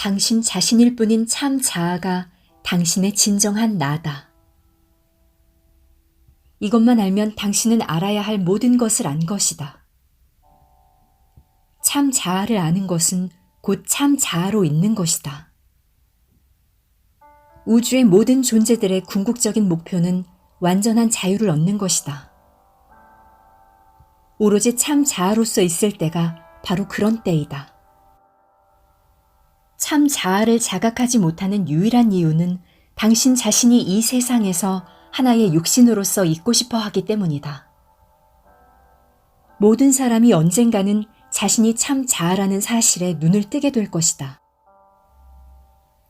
당신 자신일 뿐인 참 자아가 당신의 진정한 나다. 이것만 알면 당신은 알아야 할 모든 것을 안 것이다. 참 자아를 아는 것은 곧 참 자아로 있는 것이다. 우주의 모든 존재들의 궁극적인 목표는 완전한 자유를 얻는 것이다. 오로지 참 자아로서 있을 때가 바로 그런 때이다. 참 자아를 자각하지 못하는 유일한 이유는 당신 자신이 이 세상에서 하나의 육신으로서 있고 싶어 하기 때문이다. 모든 사람이 언젠가는 자신이 참 자아라는 사실에 눈을 뜨게 될 것이다.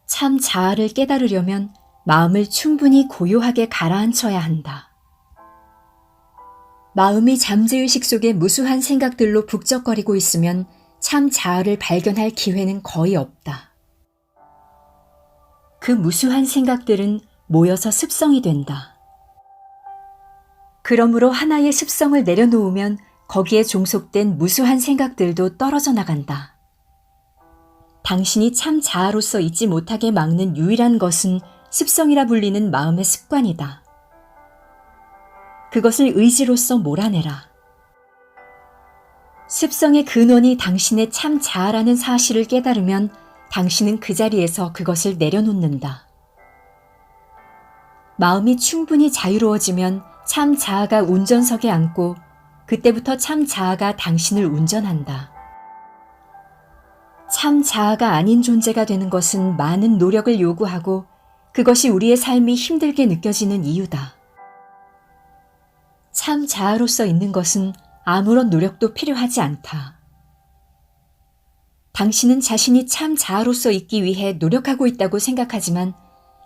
참 자아를 깨달으려면 마음을 충분히 고요하게 가라앉혀야 한다. 마음이 잠재의식 속의 무수한 생각들로 북적거리고 있으면 참 자아를 발견할 기회는 거의 없다. 그 무수한 생각들은 모여서 습성이 된다. 그러므로 하나의 습성을 내려놓으면 거기에 종속된 무수한 생각들도 떨어져 나간다. 당신이 참 자아로서 있지 못하게 막는 유일한 것은 습성이라 불리는 마음의 습관이다. 그것을 의지로서 몰아내라. 습성의 근원이 당신의 참 자아라는 사실을 깨달으면 당신은 그 자리에서 그것을 내려놓는다. 마음이 충분히 자유로워지면 참 자아가 운전석에 앉고 그때부터 참 자아가 당신을 운전한다. 참 자아가 아닌 존재가 되는 것은 많은 노력을 요구하고 그것이 우리의 삶이 힘들게 느껴지는 이유다. 참 자아로서 있는 것은 아무런 노력도 필요하지 않다. 당신은 자신이 참 자아로서 있기 위해 노력하고 있다고 생각하지만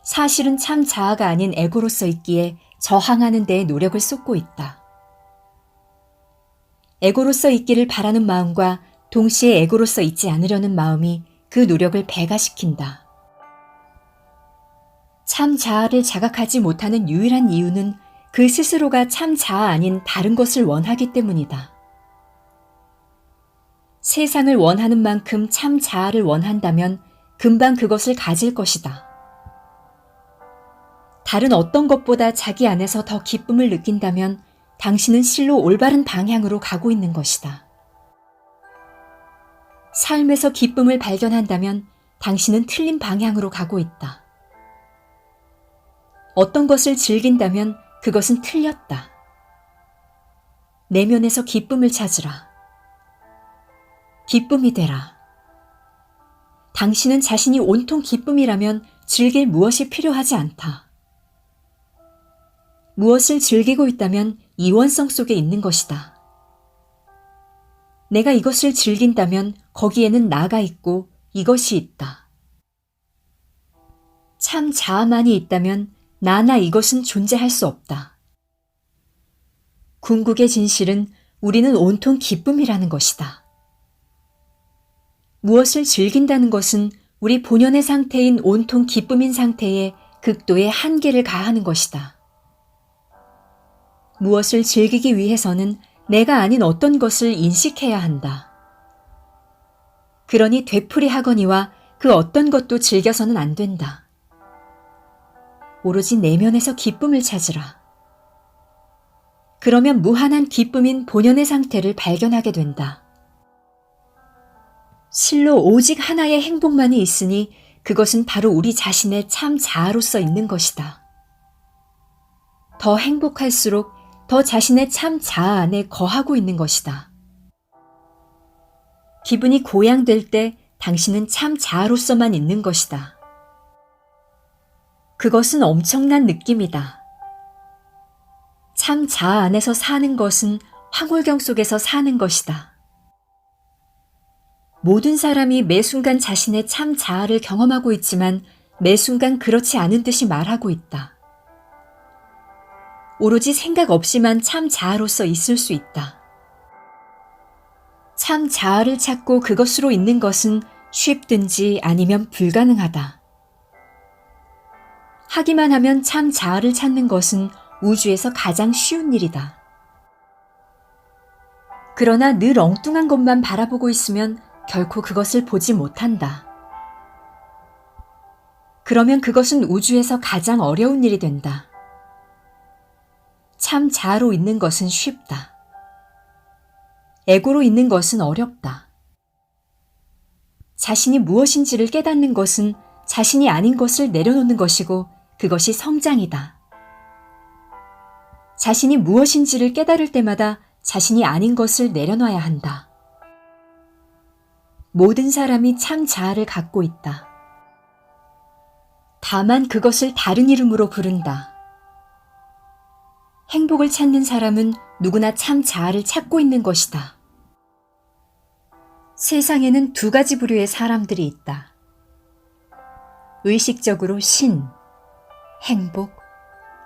사실은 참 자아가 아닌 에고로서 있기에 저항하는 데에 노력을 쏟고 있다. 에고로서 있기를 바라는 마음과 동시에 에고로서 있지 않으려는 마음이 그 노력을 배가시킨다. 참 자아를 자각하지 못하는 유일한 이유는 그 스스로가 참 자아 아닌 다른 것을 원하기 때문이다. 세상을 원하는 만큼 참 자아를 원한다면 금방 그것을 가질 것이다. 다른 어떤 것보다 자기 안에서 더 기쁨을 느낀다면 당신은 실로 올바른 방향으로 가고 있는 것이다. 삶에서 기쁨을 발견한다면 당신은 틀린 방향으로 가고 있다. 어떤 것을 즐긴다면 그것은 틀렸다. 내면에서 기쁨을 찾으라. 기쁨이 되라. 당신은 자신이 온통 기쁨이라면 즐길 무엇이 필요하지 않다. 무엇을 즐기고 있다면 이원성 속에 있는 것이다. 내가 이것을 즐긴다면 거기에는 나가 있고 이것이 있다. 참 자아만이 있다면 나나 이것은 존재할 수 없다. 궁극의 진실은 우리는 온통 기쁨이라는 것이다. 무엇을 즐긴다는 것은 우리 본연의 상태인 온통 기쁨인 상태에 극도의 한계를 가하는 것이다. 무엇을 즐기기 위해서는 내가 아닌 어떤 것을 인식해야 한다. 그러니 되풀이 하거니와 그 어떤 것도 즐겨서는 안 된다. 오로지 내면에서 기쁨을 찾으라. 그러면 무한한 기쁨인 본연의 상태를 발견하게 된다. 실로 오직 하나의 행복만이 있으니 그것은 바로 우리 자신의 참 자아로서 있는 것이다. 더 행복할수록 더 자신의 참 자아 안에 거하고 있는 것이다. 기분이 고양될 때 당신은 참 자아로서만 있는 것이다. 그것은 엄청난 느낌이다. 참 자아 안에서 사는 것은 황홀경 속에서 사는 것이다. 모든 사람이 매 순간 자신의 참 자아를 경험하고 있지만 매 순간 그렇지 않은 듯이 말하고 있다. 오로지 생각 없이만 참 자아로서 있을 수 있다. 참 자아를 찾고 그것으로 있는 것은 쉽든지 아니면 불가능하다. 하기만 하면 참 자아를 찾는 것은 우주에서 가장 쉬운 일이다. 그러나 늘 엉뚱한 것만 바라보고 있으면 결코 그것을 보지 못한다. 그러면 그것은 우주에서 가장 어려운 일이 된다. 참 자아로 있는 것은 쉽다. 에고로 있는 것은 어렵다. 자신이 무엇인지를 깨닫는 것은 자신이 아닌 것을 내려놓는 것이고 그것이 성장이다. 자신이 무엇인지를 깨달을 때마다 자신이 아닌 것을 내려놔야 한다. 모든 사람이 참 자아를 갖고 있다. 다만 그것을 다른 이름으로 부른다. 행복을 찾는 사람은 누구나 참 자아를 찾고 있는 것이다. 세상에는 두 가지 부류의 사람들이 있다. 의식적으로 신, 행복,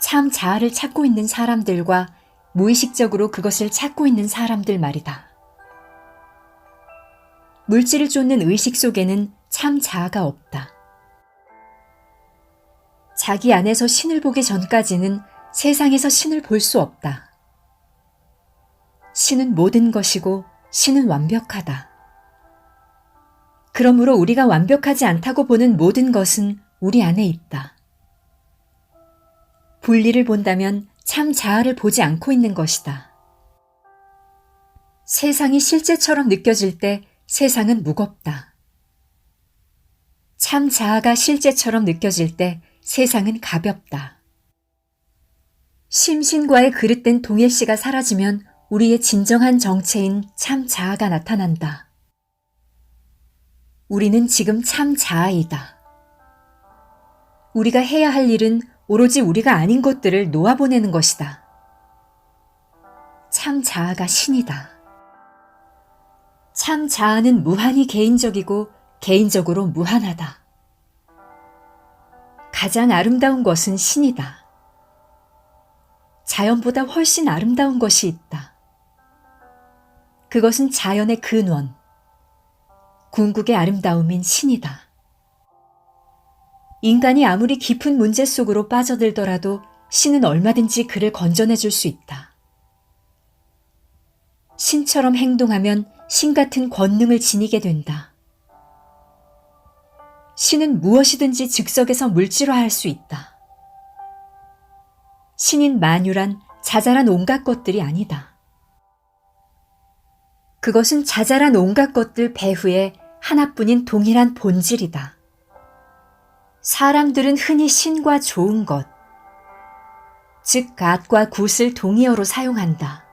참 자아를 찾고 있는 사람들과 무의식적으로 그것을 찾고 있는 사람들 말이다. 물질을 쫓는 의식 속에는 참 자아가 없다. 자기 안에서 신을 보기 전까지는 세상에서 신을 볼 수 없다. 신은 모든 것이고 신은 완벽하다. 그러므로 우리가 완벽하지 않다고 보는 모든 것은 우리 안에 있다. 분리를 본다면 참 자아를 보지 않고 있는 것이다. 세상이 실제처럼 느껴질 때 세상은 무겁다. 참 자아가 실제처럼 느껴질 때 세상은 가볍다. 심신과의 그릇된 동일시가 사라지면 우리의 진정한 정체인 참 자아가 나타난다. 우리는 지금 참 자아이다. 우리가 해야 할 일은 오로지 우리가 아닌 것들을 놓아보내는 것이다. 참 자아가 신이다. 참 자아는 무한히 개인적이고 개인적으로 무한하다. 가장 아름다운 것은 신이다. 자연보다 훨씬 아름다운 것이 있다. 그것은 자연의 근원, 궁극의 아름다움인 신이다. 인간이 아무리 깊은 문제 속으로 빠져들더라도 신은 얼마든지 그를 건져내 줄 수 있다. 신처럼 행동하면 신 같은 권능을 지니게 된다. 신은 무엇이든지 즉석에서 물질화할 수 있다. 신인 만유란 자잘한 온갖 것들이 아니다. 그것은 자잘한 온갖 것들 배후에 하나뿐인 동일한 본질이다. 사람들은 흔히 신과 좋은 것, 즉, 갓과 굿을 동의어로 사용한다.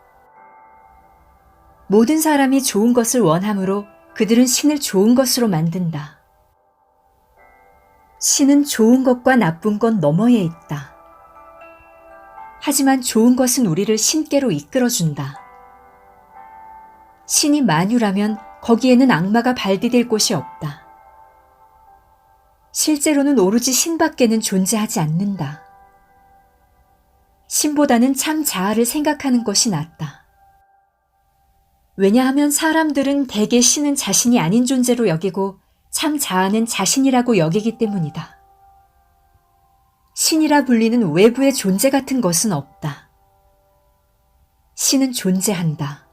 모든 사람이 좋은 것을 원하므로 그들은 신을 좋은 것으로 만든다. 신은 좋은 것과 나쁜 것 너머에 있다. 하지만 좋은 것은 우리를 신께로 이끌어준다. 신이 만유라면 거기에는 악마가 발디딜 곳이 없다. 실제로는 오로지 신밖에는 존재하지 않는다. 신보다는 참 자아를 생각하는 것이 낫다. 왜냐하면 사람들은 대개 신은 자신이 아닌 존재로 여기고 참 자아는 자신이라고 여기기 때문이다. 신이라 불리는 외부의 존재 같은 것은 없다. 신은 존재한다.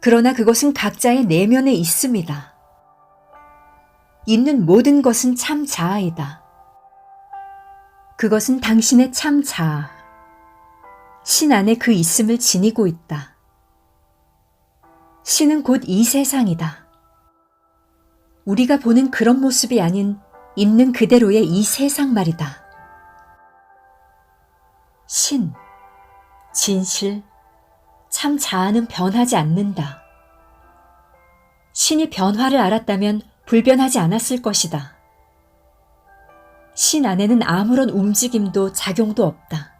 그러나 그것은 각자의 내면에 있습니다. 있는 모든 것은 참 자아이다. 그것은 당신의 참 자아. 신 안에 그 있음을 지니고 있다. 신은 곧 이 세상이다. 우리가 보는 그런 모습이 아닌 있는 그대로의 이 세상 말이다. 신, 진실, 참 자아는 변하지 않는다. 신이 변화를 알았다면 불변하지 않았을 것이다. 신 안에는 아무런 움직임도 작용도 없다.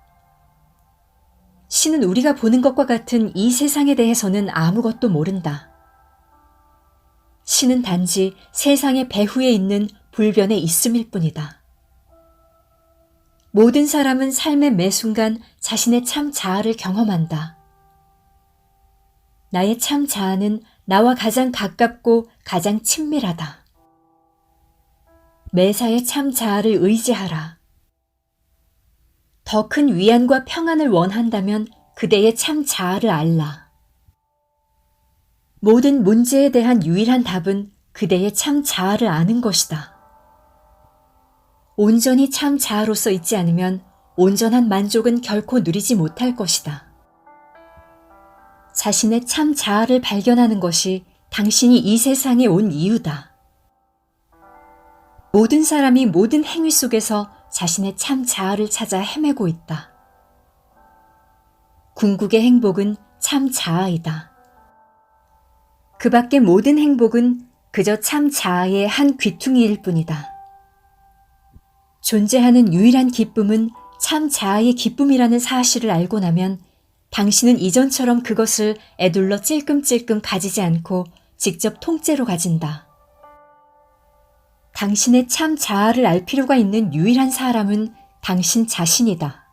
신은 우리가 보는 것과 같은 이 세상에 대해서는 아무것도 모른다. 신은 단지 세상의 배후에 있는 불변에 있음일 뿐이다. 모든 사람은 삶의 매 순간 자신의 참 자아를 경험한다. 나의 참 자아는 나와 가장 가깝고 가장 친밀하다. 매사에 참 자아를 의지하라. 더 큰 위안과 평안을 원한다면 그대의 참 자아를 알라. 모든 문제에 대한 유일한 답은 그대의 참 자아를 아는 것이다. 온전히 참 자아로서 있지 않으면 온전한 만족은 결코 누리지 못할 것이다. 자신의 참 자아를 발견하는 것이 당신이 이 세상에 온 이유다. 모든 사람이 모든 행위 속에서 자신의 참 자아를 찾아 헤매고 있다. 궁극의 행복은 참 자아이다. 그 밖의 모든 행복은 그저 참 자아의 한 귀퉁이일 뿐이다. 존재하는 유일한 기쁨은 참 자아의 기쁨이라는 사실을 알고 나면 당신은 이전처럼 그것을 애둘러 찔끔찔끔 가지지 않고 직접 통째로 가진다. 당신의 참 자아를 알 필요가 있는 유일한 사람은 당신 자신이다.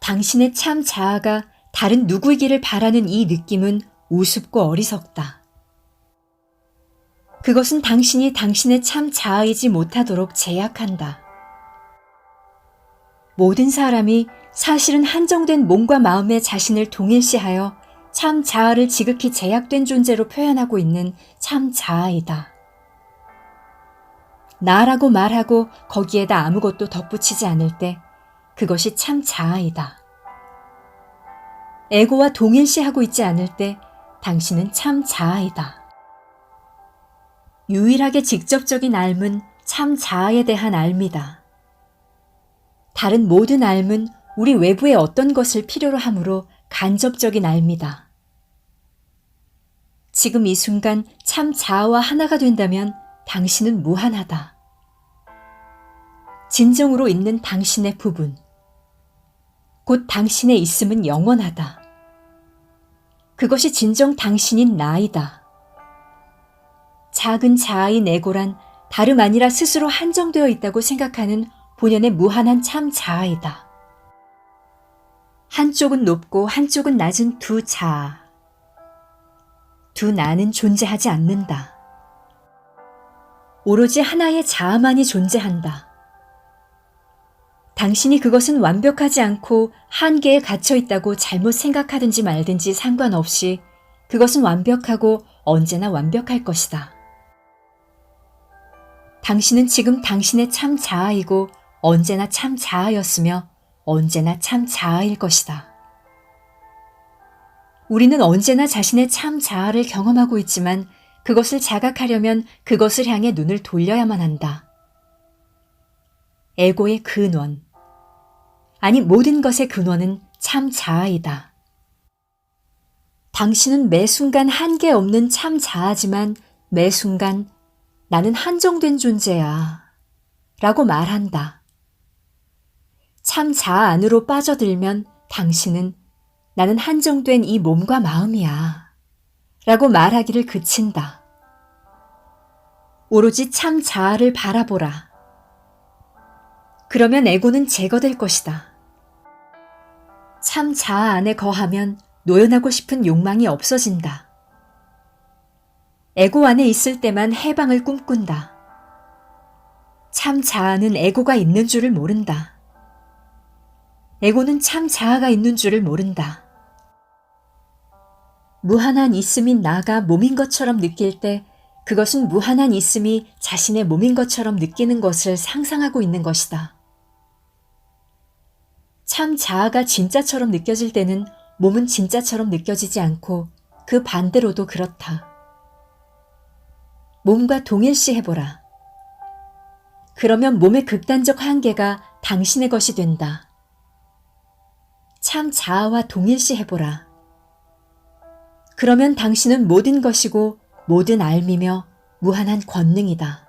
당신의 참 자아가 다른 누구이기를 바라는 이 느낌은 우습고 어리석다. 그것은 당신이 당신의 참 자아이지 못하도록 제약한다. 모든 사람이 사실은 한정된 몸과 마음의 자신을 동일시하여 참 자아를 지극히 제약된 존재로 표현하고 있는 참 자아이다. 나라고 말하고 거기에다 아무것도 덧붙이지 않을 때 그것이 참 자아이다. 에고와 동일시하고 있지 않을 때 당신은 참 자아이다. 유일하게 직접적인 삶은 참 자아에 대한 삶이다. 다른 모든 삶은 우리 외부의 어떤 것을 필요로 하므로 간접적인 삶이다. 지금 이 순간 참 자아와 하나가 된다면 당신은 무한하다. 진정으로 있는 당신의 부분. 곧 당신의 있음은 영원하다. 그것이 진정 당신인 나이다. 작은 자아인 에고란 다름 아니라 스스로 한정되어 있다고 생각하는 본연의 무한한 참 자아이다. 한쪽은 높고 한쪽은 낮은 두 자아. 두 나는 존재하지 않는다. 오로지 하나의 자아만이 존재한다. 당신이 그것은 완벽하지 않고 한계에 갇혀 있다고 잘못 생각하든지 말든지 상관없이 그것은 완벽하고 언제나 완벽할 것이다. 당신은 지금 당신의 참 자아이고 언제나 참 자아였으며 언제나 참 자아일 것이다. 우리는 언제나 자신의 참 자아를 경험하고 있지만 그것을 자각하려면 그것을 향해 눈을 돌려야만 한다. 에고의 근원. 아니, 모든 것의 근원은 참 자아이다. 당신은 매 순간 한계 없는 참 자아지만 매 순간 나는 한정된 존재야. 라고 말한다. 참 자아 안으로 빠져들면 당신은 나는 한정된 이 몸과 마음이야. 라고 말하기를 그친다. 오로지 참 자아를 바라보라. 그러면 에고는 제거될 것이다. 참 자아 안에 거하면 노연하고 싶은 욕망이 없어진다. 에고 안에 있을 때만 해방을 꿈꾼다. 참 자아는 에고가 있는 줄을 모른다. 에고는 참 자아가 있는 줄을 모른다. 무한한 있음인 나가 몸인 것처럼 느낄 때 그것은 무한한 있음이 자신의 몸인 것처럼 느끼는 것을 상상하고 있는 것이다. 참 자아가 진짜처럼 느껴질 때는 몸은 진짜처럼 느껴지지 않고 그 반대로도 그렇다. 몸과 동일시 해보라. 그러면 몸의 극단적 한계가 당신의 것이 된다. 참 자아와 동일시 해보라. 그러면 당신은 모든 것이고 모든 알미며 무한한 권능이다.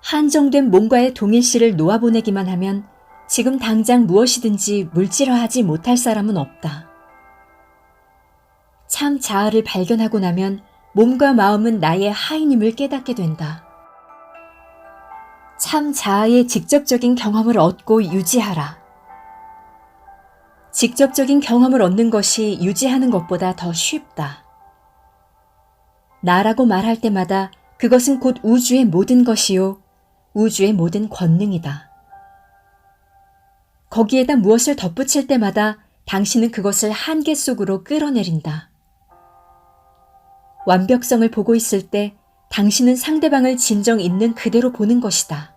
한정된 몸과의 동일시를 놓아보내기만 하면 지금 당장 무엇이든지 물질화하지 못할 사람은 없다. 참 자아를 발견하고 나면 몸과 마음은 나의 하인임을 깨닫게 된다. 참 자아의 직접적인 경험을 얻고 유지하라. 직접적인 경험을 얻는 것이 유지하는 것보다 더 쉽다. 나라고 말할 때마다 그것은 곧 우주의 모든 것이요, 우주의 모든 권능이다. 거기에다 무엇을 덧붙일 때마다 당신은 그것을 한계 속으로 끌어내린다. 완벽성을 보고 있을 때 당신은 상대방을 진정 있는 그대로 보는 것이다.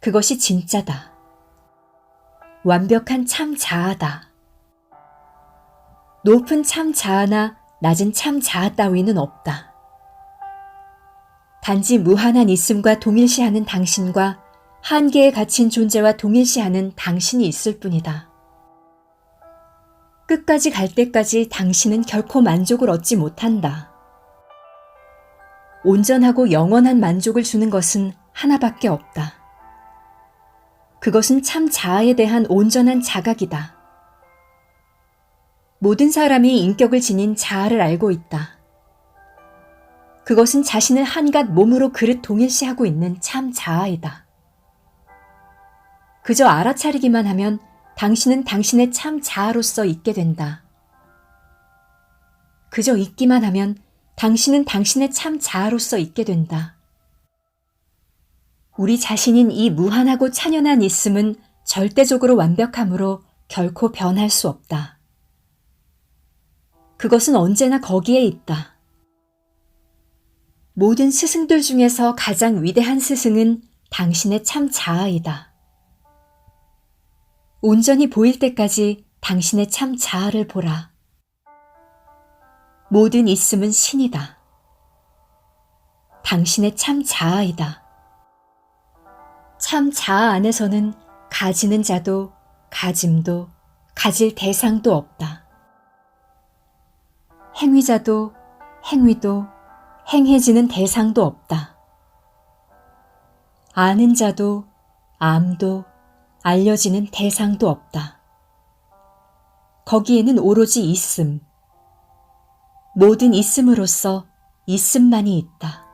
그것이 진짜다. 완벽한 참 자아다. 높은 참 자아나 낮은 참 자아 따위는 없다. 단지 무한한 있음과 동일시하는 당신과 한계에 갇힌 존재와 동일시하는 당신이 있을 뿐이다. 끝까지 갈 때까지 당신은 결코 만족을 얻지 못한다. 온전하고 영원한 만족을 주는 것은 하나밖에 없다. 그것은 참 자아에 대한 온전한 자각이다. 모든 사람이 인격을 지닌 자아를 알고 있다. 그것은 자신을 한갓 몸으로 그릇 동일시하고 있는 참 자아이다. 그저 알아차리기만 하면 당신은 당신의 참 자아로서 있게 된다. 그저 있기만 하면 당신은 당신의 참 자아로서 있게 된다. 우리 자신인 이 무한하고 찬연한 있음은 절대적으로 완벽함으로 결코 변할 수 없다. 그것은 언제나 거기에 있다. 모든 스승들 중에서 가장 위대한 스승은 당신의 참 자아이다. 온전히 보일 때까지 당신의 참 자아를 보라. 모든 있음은 신이다. 당신의 참 자아이다. 참 자아 안에서는 가지는 자도 가짐도 가질 대상도 없다. 행위자도 행위도 행해지는 대상도 없다. 아는 자도 암도 알려지는 대상도 없다. 거기에는 오로지 있음, 모든 있음으로써 있음만이 있다.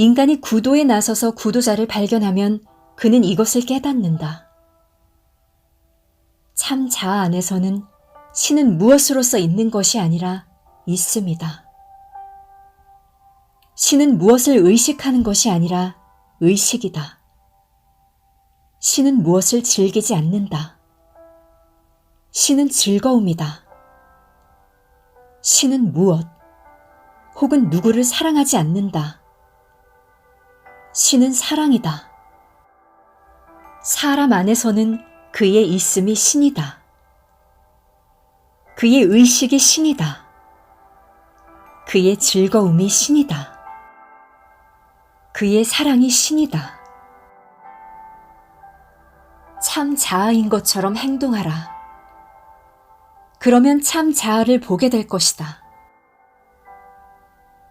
인간이 구도에 나서서 구도자를 발견하면 그는 이것을 깨닫는다. 참 자아 안에서는 신은 무엇으로서 있는 것이 아니라 있음이다. 신은 무엇을 의식하는 것이 아니라 의식이다. 신은 무엇을 즐기지 않는다. 신은 즐거움이다. 신은 무엇, 혹은 누구를 사랑하지 않는다. 신은 사랑이다. 사람 안에서는 그의 있음이 신이다. 그의 의식이 신이다. 그의 즐거움이 신이다. 그의 사랑이 신이다. 참 자아인 것처럼 행동하라. 그러면 참 자아를 보게 될 것이다.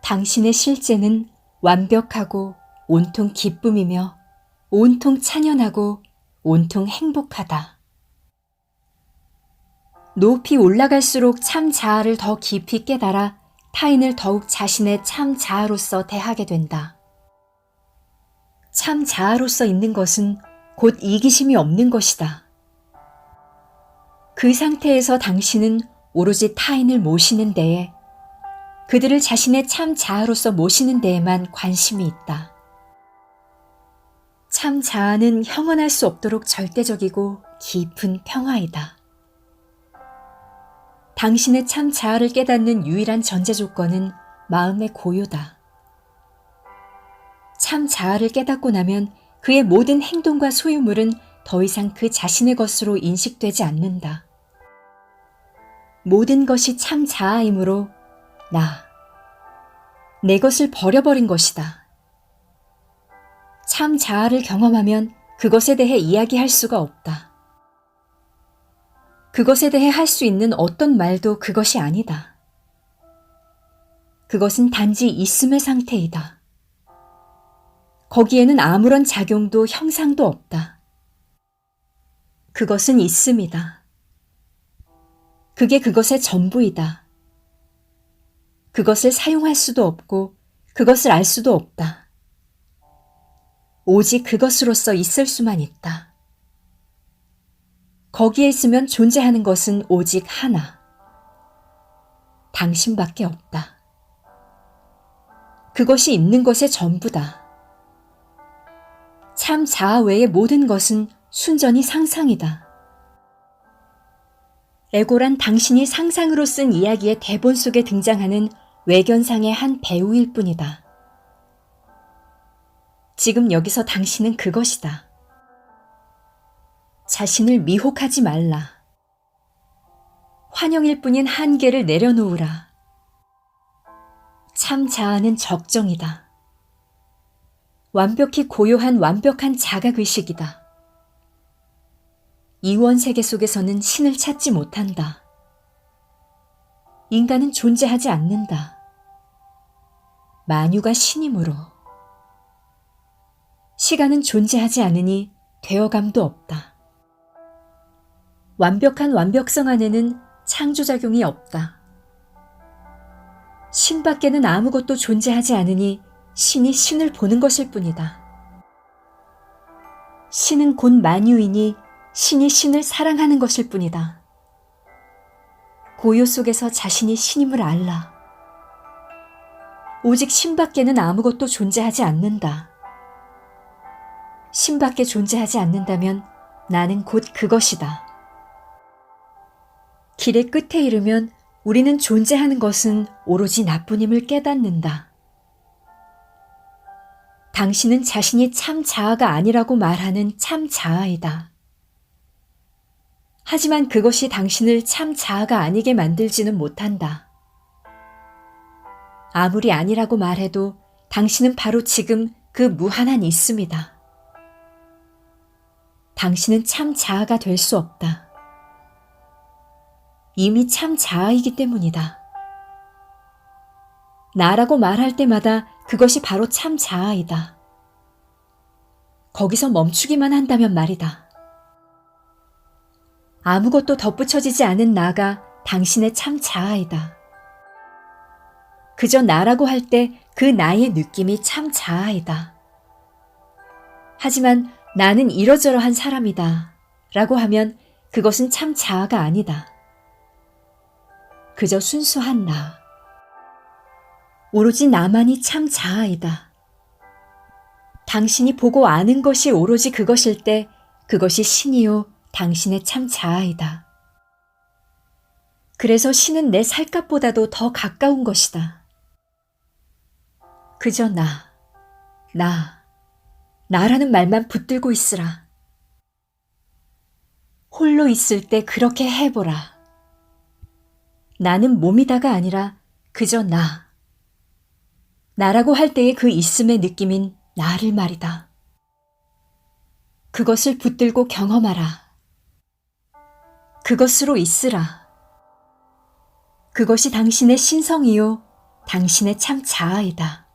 당신의 실제는 완벽하고 온통 기쁨이며 온통 찬연하고 온통 행복하다. 높이 올라갈수록 참 자아를 더 깊이 깨달아 타인을 더욱 자신의 참 자아로서 대하게 된다. 참 자아로서 있는 것은 곧 이기심이 없는 것이다. 그 상태에서 당신은 오로지 타인을 모시는 데에 그들을 자신의 참 자아로서 모시는 데에만 관심이 있다. 참 자아는 형언할 수 없도록 절대적이고 깊은 평화이다. 당신의 참 자아를 깨닫는 유일한 전제 조건은 마음의 고요다. 참 자아를 깨닫고 나면 그의 모든 행동과 소유물은 더 이상 그 자신의 것으로 인식되지 않는다. 모든 것이 참 자아이므로 나, 내 것을 버려버린 것이다. 참 자아를 경험하면 그것에 대해 이야기할 수가 없다. 그것에 대해 할 수 있는 어떤 말도 그것이 아니다. 그것은 단지 있음의 상태이다. 거기에는 아무런 작용도 형상도 없다. 그것은 있음이다. 그게 그것의 전부이다. 그것을 사용할 수도 없고 그것을 알 수도 없다. 오직 그것으로서 있을 수만 있다. 거기에 있으면 존재하는 것은 오직 하나. 당신밖에 없다. 그것이 있는 것의 전부다. 참 자아 외의 모든 것은 순전히 상상이다. 에고란 당신이 상상으로 쓴 이야기의 대본 속에 등장하는 외견상의 한 배우일 뿐이다. 지금 여기서 당신은 그것이다. 자신을 미혹하지 말라. 환영일 뿐인 한계를 내려놓으라. 참 자아는 적정이다. 완벽히 고요한 완벽한 자각의식이다. 이원 세계 속에서는 신을 찾지 못한다. 인간은 존재하지 않는다. 만유가 신이므로. 시간은 존재하지 않으니 되어감도 없다. 완벽한 완벽성 안에는 창조작용이 없다. 신 밖에는 아무것도 존재하지 않으니 신이 신을 보는 것일 뿐이다. 신은 곧 만유이니 신이 신을 사랑하는 것일 뿐이다. 고요 속에서 자신이 신임을 알라. 오직 신 밖에는 아무것도 존재하지 않는다. 신 밖에 존재하지 않는다면 나는 곧 그것이다. 길의 끝에 이르면 우리는 존재하는 것은 오로지 나뿐임을 깨닫는다. 당신은 자신이 참 자아가 아니라고 말하는 참 자아이다. 하지만 그것이 당신을 참 자아가 아니게 만들지는 못한다. 아무리 아니라고 말해도 당신은 바로 지금 그 무한한 있음이다. 당신은 참 자아가 될 수 없다. 이미 참 자아이기 때문이다. 나라고 말할 때마다 그것이 바로 참 자아이다. 거기서 멈추기만 한다면 말이다. 아무것도 덧붙여지지 않은 나가 당신의 참 자아이다. 그저 나라고 할 때 그 나의 느낌이 참 자아이다. 하지만 나는 이러저러한 사람이다. 라고 하면 그것은 참 자아가 아니다. 그저 순수한 나. 오로지 나만이 참 자아이다. 당신이 보고 아는 것이 오로지 그것일 때 그것이 신이요 당신의 참 자아이다. 그래서 신은 내 살갗보다도 더 가까운 것이다. 그저 나, 나, 나라는 말만 붙들고 있으라. 홀로 있을 때 그렇게 해보라. 나는 몸이다가 아니라 그저 나. 나라고 할 때의 그 있음의 느낌인 나를 말이다. 그것을 붙들고 경험하라. 그것으로 있으라. 그것이 당신의 신성이요, 당신의 참 자아이다.